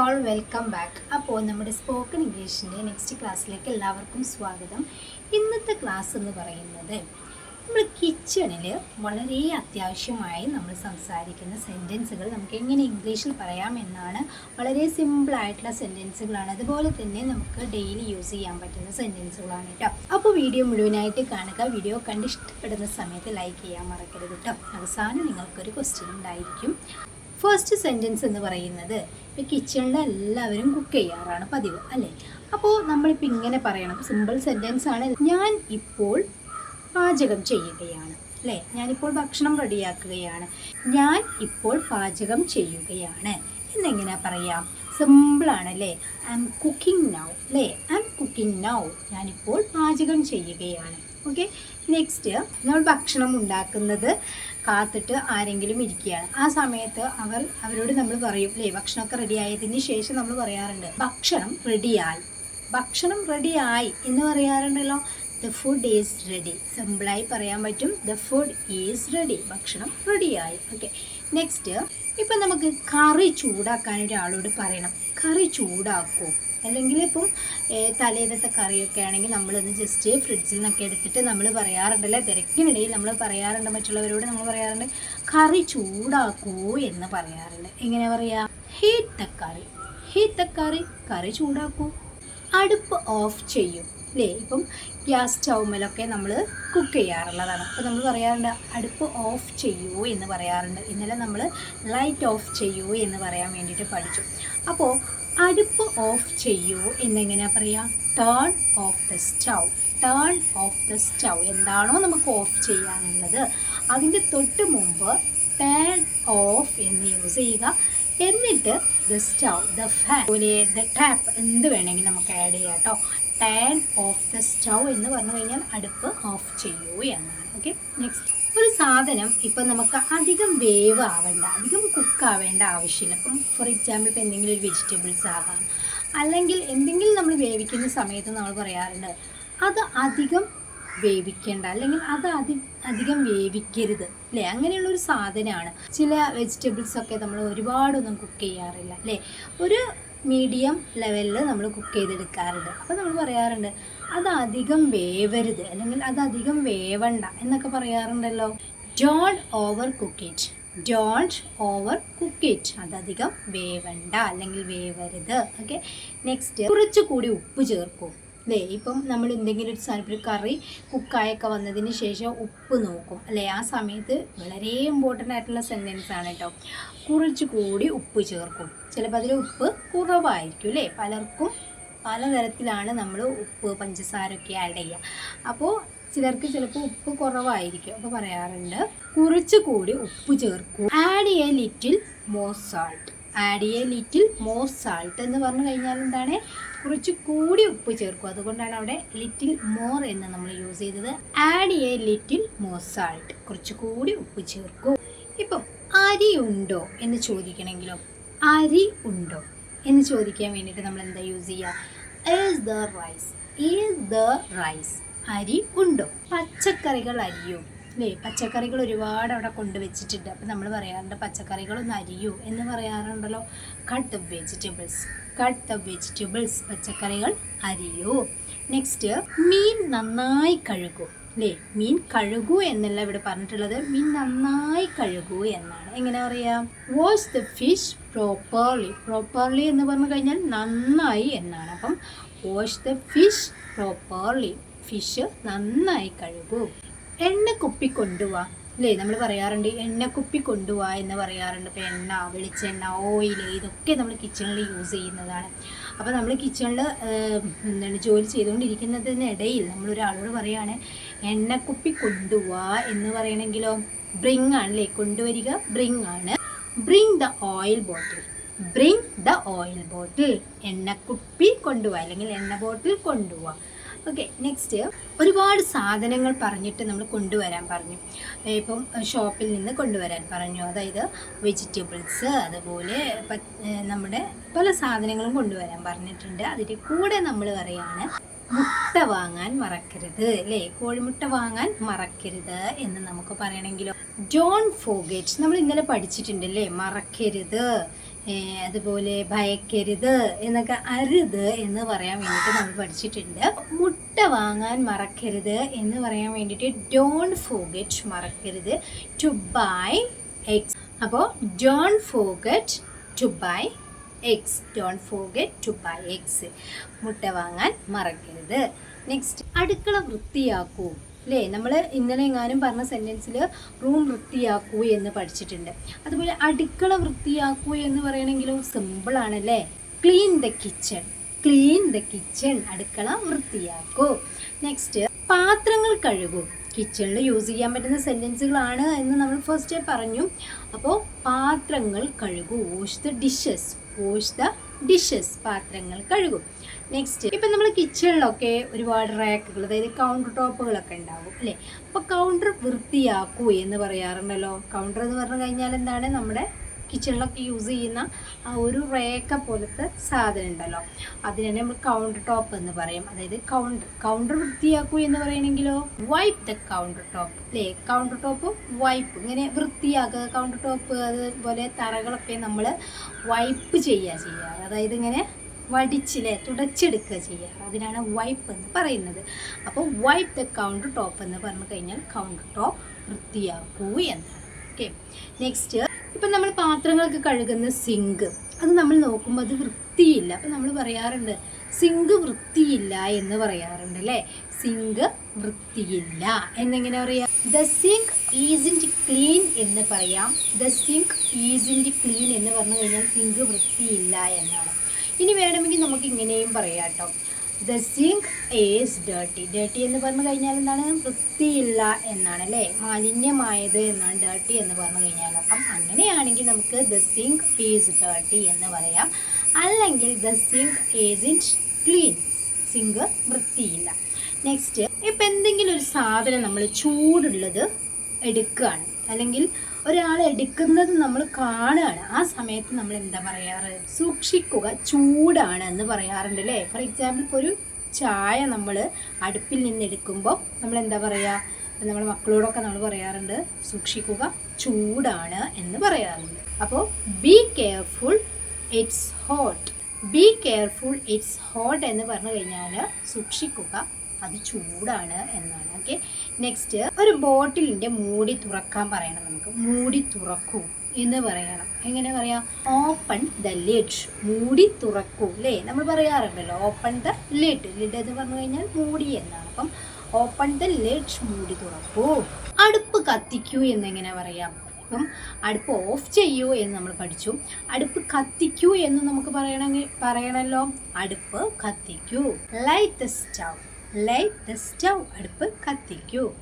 All welcome back അപ്പോൾ നമ്മുടെ spoken ഇംഗ്ലീഷിന്റെ next ക്ലാസ്സിലേക്ക് എല്ലാവർക്കും സ്വാഗതം. ഇന്നത്തെ ക്ലാസ് എന്ന് പറയുന്നത് നമ്മൾ കിച്ചണിൽ വളരെ അത്യാവശ്യമായി നമ്മൾ സംസാരിക്കുന്ന സെന്റൻസുകൾ നമുക്ക് എങ്ങനെ ഇംഗ്ലീഷിൽ പറയാം എന്നാണ് വളരെ സിമ്പിളായിട്ടുള്ള സെന്റൻസുകളാണ് അതുപോലെ തന്നെ നമുക്ക് ഡെയിലി യൂസ് ചെയ്യാൻ പറ്റുന്ന സെന്റൻസുകളാണ് കേട്ടോ. അപ്പോൾ വീഡിയോ മുഴുവനായിട്ട് കാണുക. വീഡിയോ കണ്ടിഷ്ടപ്പെടുന്ന സമയത്ത് ലൈക്ക് ചെയ്യാൻ മറക്കരുത് കേട്ടോ. അവസാനം നിങ്ങൾക്കൊരു ക്വസ്റ്റ്യൻ ഉണ്ടായിരിക്കും. ഫസ്റ്റ് സെന്റൻസ് എന്ന് പറയുന്നത് കിച്ചണിൽ എല്ലാവരും കുക്ക് ചെയ്യാറാണ് പതിവ് അല്ലേ? അപ്പോൾ നമ്മളിപ്പോൾ ഇങ്ങനെ പറയണം. സിമ്പിൾ സെന്റൻസ് ആണ്. ഞാൻ ഇപ്പോൾ പാചകം ചെയ്യുകയാണ് അല്ലേ? ഞാനിപ്പോൾ ഭക്ഷണം റെഡിയാക്കുകയാണ്. ഞാൻ ഇപ്പോൾ പാചകം ചെയ്യുകയാണ്. എന്നെങ്ങനെ പറയാം? സിമ്പിളാണ് അല്ലേ? ഐ എം കുക്കിംഗ് നൗ അല്ലേ? ഐ എം കുക്കിംഗ് നൗ ഞാനിപ്പോൾ പാചകം ചെയ്യുകയാണ്. ഓക്കെ നെക്സ്റ്റ് നമ്മൾ ഭക്ഷണം ഉണ്ടാക്കുന്നത് കാത്തിട്ട് ആരെങ്കിലും ഇരിക്കുകയാണ്. ആ സമയത്ത് അവർ അവരോട് നമ്മൾ പറയും അല്ലേ ഭക്ഷണമൊക്കെ റെഡിയായതിന് ശേഷം നമ്മൾ പറയാറുണ്ട് ഭക്ഷണം റെഡിയായി ഭക്ഷണം റെഡിയായി എന്ന് പറയാറുണ്ടല്ലോ? ദ ഫുഡ് ഈസ് റെഡി സിമ്പിളായി പറയാൻ പറ്റും ദ ഫുഡ് ഈസ് റെഡി ഭക്ഷണം റെഡിയായി ഓക്കെ നെക്സ്റ്റ് ഇപ്പം നമുക്ക് കറി ചൂടാക്കാൻ ഒരാളോട് പറയണം. കറി ചൂടാക്കൂ. അല്ലെങ്കിൽ ഇപ്പം തലേന്നത്തെ കറിയൊക്കെ ആണെങ്കിൽ നമ്മളൊന്ന് ജസ്റ്റ് ഫ്രിഡ്ജിൽ നിന്നൊക്കെ എടുത്തിട്ട് നമ്മൾ പറയാറുണ്ടല്ലേ? തിരക്കിനിടയിൽ നമ്മൾ പറയാറുണ്ട് മറ്റുള്ളവരോട് നമ്മൾ പറയാറുണ്ട് കറി ചൂടാക്കൂ എന്ന് പറയാറുണ്ട്. എങ്ങനെ പറയാ? Heat the curry heat the curry കറി ചൂടാക്കൂ. അടുപ്പ് ഓഫ് ചെയ്യും. അല്ലേ ഇപ്പം ഗ്യാസ് സ്റ്റൗമിലൊക്കെ നമ്മൾ കുക്ക് ചെയ്യാറുള്ളതാണ്. അപ്പോൾ നമ്മൾ പറയാറുണ്ട് അടുപ്പ് ഓഫ് ചെയ്യൂ എന്ന് പറയാറുണ്ട്. ഇന്നലെ നമ്മൾ ലൈറ്റ് ഓഫ് ചെയ്യൂ എന്ന് പറയാൻ വേണ്ടിയിട്ട് പഠിച്ചു. അപ്പോൾ അടുപ്പ് ഓഫ് ചെയ്യൂ എന്നെങ്ങനെയാ പറയുക turn off the stove turn off the stove എന്താണോ നമുക്ക് ഓഫ് ചെയ്യാനുള്ളത്. അതിന്റെ തൊട്ട് മുമ്പ് ടേൺ ഓഫ് എന്ന് യൂസ് ചെയ്യുക. എന്നിട്ട് ദ സ്റ്റൗ ദ ഫാൻ പോലെ ദ ടാപ്പ് എന്ത് വേണമെങ്കിൽ നമുക്ക് ആഡ് ചെയ്യാം കേട്ടോ ടേൺ ഓഫ് ദ സ്റ്റൗ എന്ന് പറഞ്ഞു കഴിഞ്ഞാൽ അടുപ്പ് ഓഫ് ചെയ്യൂ എന്നാണ്. ഓക്കെ നെക്സ്റ്റ് ഒരു സാധനം ഇപ്പം നമുക്ക് അധികം വേവ് ആവേണ്ട അധികം കുക്ക് ആവേണ്ട ആവശ്യമില്ല. ഇപ്പം ഫോർ എക്സാമ്പിൾ ഇപ്പം എന്തെങ്കിലും ഒരു വെജിറ്റബിൾസ് ആകാം അല്ലെങ്കിൽ എന്തെങ്കിലും നമ്മൾ വേവിക്കുന്ന സമയത്ത് നമ്മൾ പറയാറുണ്ട് അത് അധികം വേവിക്കേണ്ട അല്ലെങ്കിൽ അത് അധി അധികം വേവിക്കരുത് അല്ലേ? അങ്ങനെയുള്ള ഒരു സാധനമാണ്. ചില വെജിറ്റബിൾസ് ഒക്കെ നമ്മൾ ഒരുപാടൊന്നും കുക്ക് ചെയ്യാറില്ല അല്ലേ? ഒരു മീഡിയം ലെവലിൽ നമ്മൾ കുക്ക് ചെയ്തെടുക്കാറുണ്ട്. അപ്പോൾ നമ്മൾ പറയാറുണ്ട് അത് അധികം വേവരുത് അല്ലെങ്കിൽ അത് അധികം വേവണ്ട എന്നൊക്കെ പറയാറുണ്ടല്ലോ. Don't overcook it don't overcook it അതധികം വേവണ്ട അല്ലെങ്കിൽ വേവരുത്. ഓക്കെ നെക്സ്റ്റ് കുറച്ചുകൂടി ഉപ്പ് ചേർക്കും. അല്ലേ ഇപ്പം നമ്മൾ എന്തെങ്കിലും ഒരു സാധനം ഒരു കറി കുക്കായൊക്കെ വന്നതിന് ശേഷം ഉപ്പ് നോക്കും. അല്ലേ? ആ സമയത്ത് വളരെ ഇമ്പോർട്ടന്റ് ആയിട്ടുള്ള സെന്റൻസ് ആണ് കേട്ടോ കുറച്ചുകൂടി ഉപ്പ് ചേർക്കും. ചിലപ്പോൾ അതിൽ ഉപ്പ് കുറവായിരിക്കും അല്ലേ? പലർക്കും പലതരത്തിലാണ് നമ്മൾ ഉപ്പ് പഞ്ചസാരൊക്കെ ആഡ് ചെയ്യുക അപ്പോൾ ചിലർക്ക് ചിലപ്പോൾ ഉപ്പ് കുറവായിരിക്കും അപ്പോൾ പറയാറുണ്ട്. കുറച്ച് കൂടി ഉപ്പ് ചേർക്കും. Add a little more salt add a little more salt എന്ന് പറഞ്ഞു കഴിഞ്ഞാൽ എന്താണ്? കുറച്ച് കൂടി ഉപ്പ് ചേർക്കും. അതുകൊണ്ടാണ് അവിടെ ലിറ്റിൽ മോർ എന്ന് നമ്മൾ യൂസ് ചെയ്തത്. Add a little more salt കുറച്ച് കൂടി ഉപ്പ് ചേർക്കും. ഇപ്പം അരിയുണ്ടോ എന്ന് ചോദിക്കണമെങ്കിലോ? അരി ഉണ്ടോ എന്ന് ചോദിക്കാൻ വേണ്ടിയിട്ട് നമ്മൾ എന്താ യൂസ് ചെയ്യുക ace the rice ace the rice അരി ഉണ്ടോ? പച്ചക്കറികൾ അരിയോ? അല്ലേ പച്ചക്കറികൾ ഒരുപാട് അവിടെ കൊണ്ടുവച്ചിട്ടുണ്ട് അപ്പം നമ്മൾ പറയാറുണ്ട് പച്ചക്കറികളൊന്ന് അരിയൂ എന്ന് പറയാറുണ്ടല്ലോ. Cut the vegetables cut the vegetables പച്ചക്കറികൾ അരിയൂ. നെക്സ്റ്റ് മീൻ നന്നായി കഴുകൂ. അല്ലേ മീൻ കഴുകൂ എന്നല്ല ഇവിടെ പറഞ്ഞിട്ടുള്ളത്. മീൻ നന്നായി കഴുകൂ എന്നാണ്. എങ്ങനെ പറയാം wash the fish properly properly എന്ന് പറഞ്ഞു കഴിഞ്ഞാൽ നന്നായി എന്നാണ്. അപ്പം wash the fish properly fish നന്നായി കഴുകൂ. എണ്ണ കുപ്പി കൊണ്ടുപോവാ അല്ലേ നമ്മൾ പറയാറുണ്ട് എണ്ണക്കുപ്പി കൊണ്ടുപോവാ എന്ന് പറയാറുണ്ട്. ഇപ്പോൾ എണ്ണ വെളിച്ചെണ്ണ ഓയിൽ ഇതൊക്കെ നമ്മൾ കിച്ചണിൽ യൂസ് ചെയ്യുന്നതാണ്. അപ്പോൾ നമ്മൾ കിച്ചണിൽ എന്താണ് ജോലി ചെയ്തുകൊണ്ടിരിക്കുന്നതിനിടയിൽ നമ്മൾ ഒരാളോട് പറയുകയാണ് എണ്ണക്കുപ്പി കൊണ്ടുപോവാ എന്ന് പറയണമെങ്കിലോ ബ്രിങ് ആണ് അല്ലേ കൊണ്ടുവരിക ബ്രിങ് ആണ്. Bring the oil bottle bring the oil bottle എണ്ണക്കുപ്പി കൊണ്ടുപോവാ അല്ലെങ്കിൽ എണ്ണ ബോട്ടിൽ കൊണ്ടുപോവാ ഓക്കെ നെക്സ്റ്റ് ഒരുപാട് സാധനങ്ങൾ പറഞ്ഞിട്ട് നമ്മൾ കൊണ്ടുവരാൻ പറഞ്ഞു. ഇപ്പം ഷോപ്പിൽ നിന്ന് കൊണ്ടുവരാൻ പറഞ്ഞു. അതായത് വെജിറ്റബിൾസ് അതുപോലെ നമ്മുടെ പല സാധനങ്ങളും കൊണ്ടുവരാൻ പറഞ്ഞിട്ടുണ്ട്. അതിന്റെ കൂടെ നമ്മൾ പറയാണ് മുട്ട വാങ്ങാൻ മറക്കരുത് അല്ലേ? കോഴിമുട്ട വാങ്ങാൻ മറക്കരുത് എന്ന് നമുക്ക് പറയണമെങ്കിലോ? ഡോൺ ഫോഗേറ്റ് നമ്മൾ ഇന്നലെ പഠിച്ചിട്ടുണ്ട് അല്ലേ? മറക്കരുത്. അതുപോലെ ഭയക്കരുത് എന്നൊക്കെ അരുത് എന്ന് പറയാൻ വേണ്ടിയിട്ട് നമ്മൾ പഠിച്ചിട്ടുണ്ട്. മുട്ട വാങ്ങാൻ മറക്കരുത് എന്ന് പറയാൻ വേണ്ടിയിട്ട് ഡോണ്ട് ഫോഗറ്റ് മറക്കരുത് ടു ബൈ എക്സ് അപ്പോൾ don't forget to buy eggs don't forget to buy eggs മുട്ട വാങ്ങാൻ മറക്കരുത്. നെക്സ്റ്റ് അടുക്കള വൃത്തിയാക്കൂ. അല്ലേ നമ്മൾ ഇന്നലെ എങ്ങാനും പറഞ്ഞ സെന്റൻസിൽ റൂം വൃത്തിയാക്കൂ എന്ന് പഠിച്ചിട്ടുണ്ട്. അതുപോലെ അടുക്കള വൃത്തിയാക്കൂ എന്ന് പറയണമെങ്കിലും സിമ്പിളാണല്ലേ clean the kitchen clean the kitchen അടുക്കള വൃത്തിയാക്കൂ. നെക്സ്റ്റ് പാത്രങ്ങൾ കഴുകൂ. കിച്ചണിൽ യൂസ് ചെയ്യാൻ പറ്റുന്ന സെന്റൻസുകളാണ് എന്ന് നമ്മൾ ഫസ്റ്റേ പറഞ്ഞു. അപ്പോൾ പാത്രങ്ങൾ കഴുകൂ. Wash the dishes wash the dishes പാത്രങ്ങൾ കഴുകും. നെക്സ്റ്റ് ഇപ്പം നമ്മൾ കിച്ചണിലൊക്കെ ഒരുപാട് റാക്കുകൾ അതായത് കൗണ്ടർ ടോപ്പുകളൊക്കെ ഉണ്ടാവും അല്ലേ? അപ്പോൾ കൗണ്ടർ വൃത്തിയാക്കൂ എന്ന് പറയാറുണ്ടല്ലോ. കൗണ്ടർ എന്ന് പറഞ്ഞു കഴിഞ്ഞാൽ എന്താണ്? നമ്മുടെ കിച്ചണിലൊക്കെ യൂസ് ചെയ്യുന്ന ആ ഒരു റേക്ക പോലത്തെ സാധനം ഉണ്ടല്ലോ. അതിനെ നമ്മൾ കൗണ്ടർ ടോപ്പ് എന്ന് പറയും. അതായത് കൗണ്ടർ കൗണ്ടർ വൃത്തിയാക്കൂ എന്ന് പറയണെങ്കിലോ? വൈപ്പ് ദ കൗണ്ടർ ടോപ്പ് അല്ലേ കൗണ്ടർ ടോപ്പ് വൈപ്പ് ഇങ്ങനെ വൃത്തിയാക്കുക. കൗണ്ടർ ടോപ്പ് അതുപോലെ തറകളൊക്കെ നമ്മൾ വൈപ്പ് ചെയ്യുക ചെയ്യുക. അതായത് ഇങ്ങനെ വടിച്ചില്ലേ തുടച്ചെടുക്കുക ചെയ്യുക. അതിനാണ് വൈപ്പ് എന്ന് പറയുന്നത്. അപ്പോൾ വൈപ്പ് ദ കൗണ്ടർ ടോപ്പ് എന്ന് പറഞ്ഞു കഴിഞ്ഞാൽ കൗണ്ടർ ടോപ്പ് വൃത്തിയാക്കൂ എന്നാണ്. ഓക്കെ നെക്സ്റ്റ് ഇപ്പം നമ്മൾ പാത്രങ്ങളൊക്കെ കഴുകുന്ന സിങ്ക് അത് നമ്മൾ നോക്കുമ്പോൾ അത് വൃത്തിയില്ല. അപ്പം നമ്മൾ പറയാറുണ്ട് സിങ്ക് വൃത്തിയില്ല എന്ന് പറയാറുണ്ട് അല്ലേ? സിങ്ക് വൃത്തിയില്ല എന്നെങ്ങനെ പറയാം? ദ സിങ്ക് ഈസിന്റ് ക്ലീൻ എന്ന് പറയാം. ദ സിങ്ക് ഈസിന്റ് ക്ലീൻ എന്ന് പറഞ്ഞു കഴിഞ്ഞാൽ സിങ്ക് വൃത്തിയില്ല എന്നാണ്. ഇനി വേണമെങ്കിൽ നമുക്ക് ഇങ്ങനെയും പറയാം കേട്ടോ. The sink is dirty dirty എന്ന് പറഞ്ഞു കഴിഞ്ഞാൽ എന്താണ്? വൃത്തിയില്ല എന്നാണ് അല്ലേ? മാലിന്യമായത് എന്നാണ് ഡേർട്ടി എന്ന് പറഞ്ഞു കഴിഞ്ഞാൽ. അപ്പം അങ്ങനെയാണെങ്കിൽ നമുക്ക് ദ സിങ്ക് ഈസ് ഡേർട്ടി എന്ന് പറയാം. അല്ലെങ്കിൽ the sink is unclean sink വൃത്തിയില്ല. നെക്സ്റ്റ് ഇപ്പം എന്തെങ്കിലും ഒരു സാധനം നമ്മൾ ചൂടുള്ളത് എടുക്കുകയാണ്. അല്ലെങ്കിൽ ഒരാൾ എടുക്കുന്നത് നമ്മൾ കാണുകയാണ് ആ സമയത്ത് നമ്മൾ എന്താ പറയാറ്? സൂക്ഷിക്കുക ചൂടാണ് എന്ന് പറയാറുണ്ട് അല്ലേ? ഫോർ എക്സാമ്പിൾ ഇപ്പോൾ ഒരു ചായ നമ്മൾ അടുപ്പിൽ നിന്ന് എടുക്കുമ്പോൾ നമ്മൾ എന്താ പറയുക നമ്മുടെ മക്കളോടൊക്കെ നമ്മൾ പറയാറുണ്ട് സൂക്ഷിക്കുക ചൂടാണ് എന്ന് പറയാറുണ്ട്. അപ്പോൾ be careful it's hot be careful it's hot എന്ന് പറഞ്ഞു കഴിഞ്ഞാൽ സൂക്ഷിക്കുക അത് ചൂടാണ് എന്നാണ്. ഓക്കെ നെക്സ്റ്റ് ഒരു ബോട്ടിലിന്റെ മൂടി തുറക്കാൻ പറയണം നമുക്ക്. മൂടി തുറക്കൂ എന്ന് പറയണം. എങ്ങനെ പറയാം? ഓപ്പൺ ദ ലിഡ് മൂടി തുറക്കൂ അല്ലേ? നമ്മൾ പറയാറുണ്ടല്ലോ ഓപ്പൺ ദ ലിഡ് ലിഡ് എന്ന് പറഞ്ഞു കഴിഞ്ഞാൽ മൂടി എന്നാണ്. അപ്പം ഓപ്പൺ ദ ലിഡ് മൂടി തുറക്കൂ. അടുപ്പ് കത്തിക്കൂ എന്നെങ്ങനെ പറയാം? അപ്പം അടുപ്പ് ഓഫ് ചെയ്യൂ എന്ന് നമ്മൾ പഠിച്ചു. അടുപ്പ് കത്തിക്കൂ എന്ന് നമുക്ക് പറയണമെങ്കിൽ പറയണമല്ലോ അടുപ്പ് കത്തിക്കൂ. ലൈറ്റ് ദ ലൈറ്റ് സ്റ്റൗ അടുപ്പ് കത്തിക്കൂ.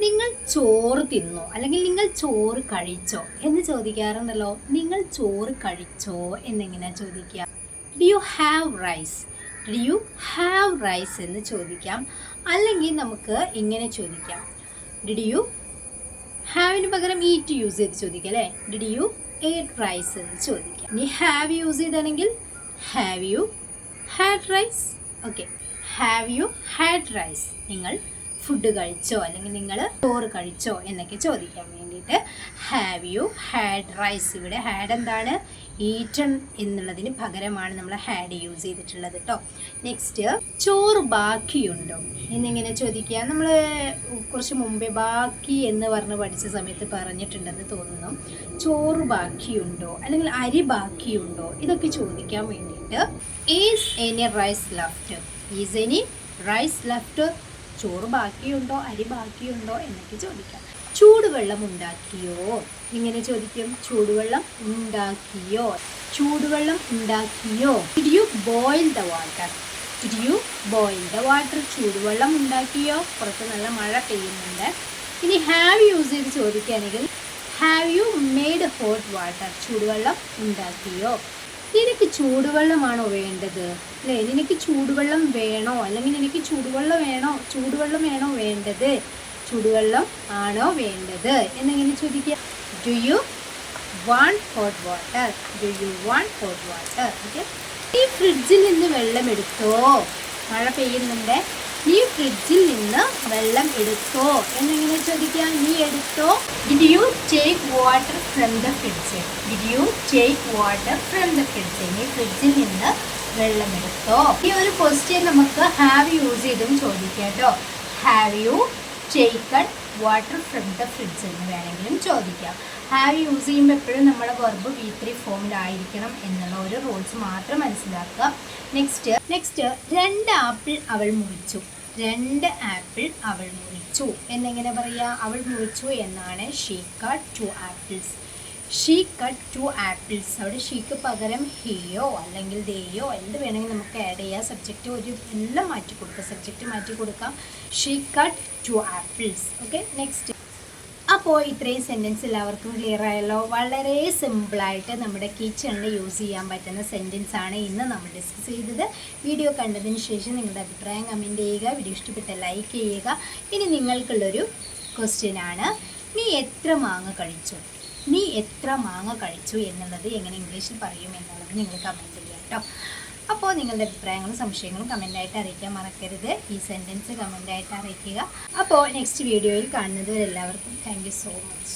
നിങ്ങൾ ചോറ് തിന്നോ? അല്ലെങ്കിൽ നിങ്ങൾ ചോറ് കഴിച്ചോ? എന്ന് ചോദിക്കാറുണ്ടല്ലോ. നിങ്ങൾ ചോറ് കഴിച്ചോ എന്നിങ്ങനെ ചോദിക്കുക. Did you have rice did you have rice എന്ന് ചോദിക്കാം. അല്ലെങ്കിൽ നമുക്ക് ഇങ്ങനെ ചോദിക്കാം. ഡിഡ് യു ഹാവിന് പകരം ഈറ്റ് യൂസ് ചെയ്ത് ചോദിക്കാം അല്ലേ? ഡിഡ് യു എയ്റ്റ് റൈസ് എന്ന് ചോദിക്കാം. ഇനി have use ചെയ്താണെങ്കിൽ have you had rice okay have you had rice നിങ്ങൾ ഫുഡ് കഴിച്ചോ? അല്ലെങ്കിൽ നിങ്ങൾ ചോറ് കഴിച്ചോ? എന്നൊക്കെ ചോദിക്കാൻ വേണ്ടിയിട്ട് ഹാവ് യു ഹാഡ് റൈസ് ഇവിടെ ഹാഡ് എന്താണ്? ഈറ്റൺ എന്നുള്ളതിന് പകരമാണ് നമ്മൾ ഹാഡ് യൂസ് ചെയ്തിട്ടുള്ളത് കേട്ടോ നെക്സ്റ്റ് ചോറ് ബാക്കിയുണ്ടോ? എന്നിങ്ങനെ ചോദിക്കുക. നമ്മൾ കുറച്ച് മുമ്പേ ബാക്കി എന്ന് പറഞ്ഞ് പഠിച്ച സമയത്ത് പറഞ്ഞിട്ടുണ്ടെന്ന് തോന്നുന്നു. ചോറ് ബാക്കിയുണ്ടോ? അല്ലെങ്കിൽ അരി ബാക്കിയുണ്ടോ? ഇതൊക്കെ ചോദിക്കാൻ വേണ്ടിയിട്ട് is any rice left is any rice left ചോറ് ബാക്കിയുണ്ടോ അരി ബാക്കിയുണ്ടോ എന്നൊക്കെ ചോദിക്കാം. ചൂടുവെള്ളം ഉണ്ടാക്കിയോ? ഇങ്ങനെ ചോദിക്കും. ചൂടുവെള്ളം ഉണ്ടാക്കിയോ? ചൂടുവെള്ളം ഉണ്ടാക്കിയോ? Did you boil the water did you boil the water ചൂടുവെള്ളം ഉണ്ടാക്കിയോ? പുറത്ത് നല്ല മഴ പെയ്യുന്നുണ്ട്. ഇനി ഹാവ് യൂസ് ചെയ്ത് ചോദിക്കുകയാണെങ്കിൽ have you made hot water ചൂടുവെള്ളം ഉണ്ടാക്കിയോ? നിനക്ക് ചൂടുവെള്ളമാണോ വേണ്ടത്? അല്ലേ? നിനക്ക് ചൂടുവെള്ളം വേണോ? അല്ലെങ്കിൽ എനിക്ക് ചൂടുവെള്ളം വേണോ? ചൂടുവെള്ളം വേണോ വേണ്ടത്? ചൂടുവെള്ളം ആണോ വേണ്ടത്? എന്നെങ്ങനെ ചോദിക്കുക? Do you want hot water do you want hot water okay ഈ ഫ്രിഡ്ജിൽ നിന്ന് വെള്ളം എടുത്തോ? മഴ പെയ്യുന്നുണ്ട്? നീ ഫ്രിഡ്ജിൽ നിന്ന് വെള്ളം എടുത്തോ? എന്നിങ്ങനെ ചോദിക്കാം നീ എടുത്തോ? Did you take water from the fridge did you take water from the fridge നീ ഫ്രിഡ്ജിൽ നിന്ന് വെള്ളം എടുത്തോ? ഈ ഒരു ക്വസ്റ്റ്യൻ നമുക്ക് ഹാവ് യൂസ് ചെയ്തും ചോദിക്കാം കേട്ടോ. Have you taken water from the fridge എന്ന് വേണമെങ്കിലും ചോദിക്കാം. ഹാവ് യൂസ് ചെയ്യുമ്പോൾ എപ്പോഴും നമ്മുടെ വെർബ് വി ത്രീ ഫോമിലായിരിക്കണം എന്നുള്ള ഒരു റൂൾസ് മാത്രം മനസ്സിലാക്കുക. നെക്സ്റ്റ് നെക്സ്റ്റ് രണ്ട് ആപ്പിൾ അവൾ മുറിച്ചു. രണ്ട് ആപ്പിൾ അവൾ മുറിച്ചു. എന്നെങ്ങനെ പറയാ? അവൾ മുറിച്ചു എന്നാണ് she cut two apples she cut two apples അവിടെ ഷീക്ക് പകരം ഹിയോ അല്ലെങ്കിൽ ദേയോ എന്ത് വേണമെങ്കിൽ നമുക്ക് ആഡ് ചെയ്യാം. സബ്ജക്റ്റ് ഒരു എല്ലാം മാറ്റി കൊടുക്കാം സബ്ജക്റ്റ് മാറ്റി കൊടുക്കാം she cut two apples okay next അപ്പോൾ ഇത്രയും സെന്റൻസ് എല്ലാവർക്കും ക്ലിയർ ആയല്ലോ. വളരെ സിമ്പിളായിട്ട് നമ്മുടെ കിച്ചണിൽ യൂസ് ചെയ്യാൻ പറ്റുന്ന സെന്റൻസ് ആണ് ഇന്ന് നമ്മൾ ഡിസ്കസ് ചെയ്തത്. വീഡിയോ കണ്ടതിന് ശേഷം നിങ്ങളുടെ അഭിപ്രായം കമന്റ് ചെയ്യുക. വീഡിയോ ഇഷ്ടപ്പെട്ട ലൈക്ക് ചെയ്യുക. ഇനി നിങ്ങൾക്കുള്ളൊരു ക്വസ്റ്റ്യൻ ആണ്. നീ എത്ര മാങ്ങ കഴിച്ചു? നീ എത്ര മാങ്ങ കഴിച്ചു എന്നുള്ളത് എങ്ങനെ ഇംഗ്ലീഷിൽ പറയും എന്നുള്ളത് നിങ്ങൾ കമന്റ് ചെയ്യാം കേട്ടോ. അപ്പോൾ നിങ്ങളുടെ അഭിപ്രായങ്ങളും സംശയങ്ങളും കമന്റായിട്ട് അറിയിക്കാൻ മറക്കരുത്. ഈ സെന്റൻസ് കമന്റായിട്ട് അറിയിക്കുക. അപ്പോൾ നെക്സ്റ്റ് വീഡിയോയിൽ കാണുന്നത് എല്ലാവർക്കും താങ്ക് സോ മച്ച്